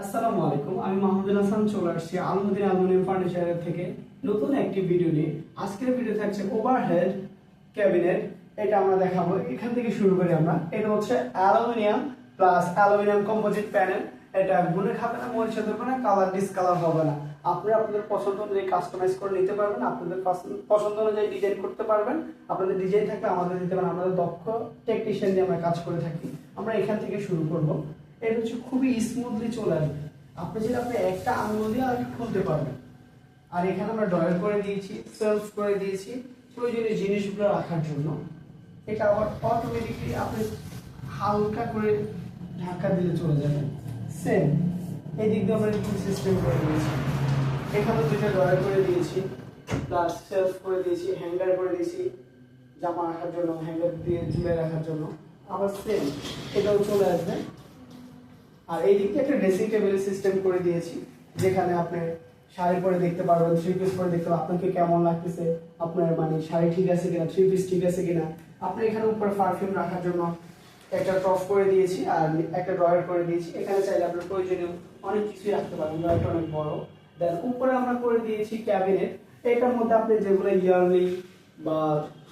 আসসালামু আলাইকুম, আমি মাহমুদুল হাসান, চলে আসছি আলমদিন আলমোনিয়াম ফার্নিচারের থেকে নতুন একটি ভিডিও নিয়ে। আজকের ভিডিও থাকছে ওভারহেড ক্যাবিনেট, এটা আমরা দেখাবো। এখান থেকে শুরু করি আমরা। এটা হচ্ছে aluminium plus aluminium composite panel. এটা গুনে খাবে না, মরিচা দেবে না কালার ডিসকালার হবে না। আপনি আপনাদের পছন্দ অনুযায়ী কাস্টমাইজ করে নিতে পারবেন, আপনাদের পছন্দ- অনুযায়ী ডিজাইন করতে পারবেন। আপনাদের ডিজাইন থাকলে আমাদের দিতে পারেন আমাদের দক্ষ টেকনিশিয়ান দিয়ে আমরা কাজ করে থাকি। আমরা এখান থেকে শুরু করব। এটা হচ্ছে খুবই স্মুথলি চলে আসবে। আপনি যদি আপনি একটা আঙুল দিয়ে আর খুলতে পারবেন। আর এখানে আমরা ড্রয়ার করে দিয়েছি সেলফ করে দিয়েছি, প্রয়োজনীয় জিনিসগুলো রাখার জন্য। এটা আবার অটোমেটিকলি আপনি হালকা করে ঢাকা দিলে চলে যাবে। সেম। এই দিক দিয়ে আমরা রিপিট সিস্টেম করে দিয়েছি। এখানে দুটো ড্রয়ার করে দিয়েছি প্লাস সেলফ করে দিয়েছি হ্যাঙ্গার করে দিয়েছি, জামা রাখার জন্য হ্যাঙ্গার দিয়ে ঝুলে রাখার জন্য। আবার সেম এটাও চলে আসবে। আর এই দিকে একটা ড্রেসিং টেবিল সিস্টেম করে দিয়েছি, যেখানে আপনি শাড়ি পরে দেখতে পারবেন থ্রি পিস পরে দেখতে পারবেন, আপনাকে কেমন লাগতেছে, আপনার মানে শাড়ি ঠিক আছে কিনা থ্রি পিস ঠিক আছে কিনা। আপনি এখানে উপরে পারফিউম রাখার জন্য একটা টপ করে দিয়েছি আর একটা ড্রয়ার করে দিয়েছি। এখানে চাইলে আপনার প্রয়োজনীয় অনেক কিছুই রাখতে পারেন। ড্রয়ারটা অনেক বড়। দেন উপরে আমরা করে দিয়েছি ক্যাবিনেট। এটার মধ্যে আপনি যেগুলো ইয়ারলি বা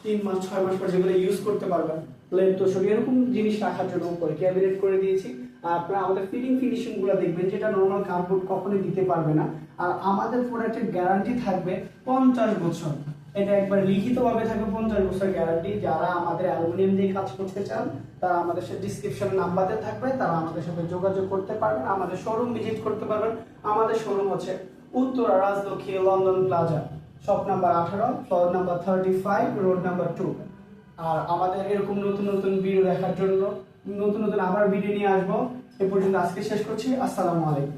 তিন মাস, ছয় মাস পর যেগুলো ইউজ করতে পারবেন তো তোষক এরকম জিনিস রাখার জন্য উপরে ক্যাবিনেট করে দিয়েছি। আর আপনারা আমাদের ফিটিং ফিনিশিংগুলো দেখবেন, যেটা নর্মাল কার্ডবোর্ড কখনোই দিতে পারবে না। আর আমাদের প্রোডাক্টের গ্যারান্টি থাকবে পঞ্চাশ বছর। এটা একবার লিখিত ভাবে থাকবে, পঞ্চাশ বছর গ্যারান্টি যারা আমাদের অ্যালুমিনিয়াম দিয়ে কাজ করতে চান, তারা আমাদের সাথে ডিসক্রিপশন নাম্বারে থাকবে, তারা আমাদের সাথে যোগাযোগ করতে পারবেন, আমাদের শোরুম ভিজিট করতে পারবেন। আমাদের শোরুম হচ্ছে Uttara Rajlakshmi London plaza. Shop number আঠারো floor number thirty five road number two আর আমাদের এরকম নতুন নতুন ভিডিও দেখার জন্য, নতুন নতুন আবার ভিডিও নিয়ে আসব। এ পর্যন্ত আজকে শেষ করছি। আসসালামু আলাইকুম।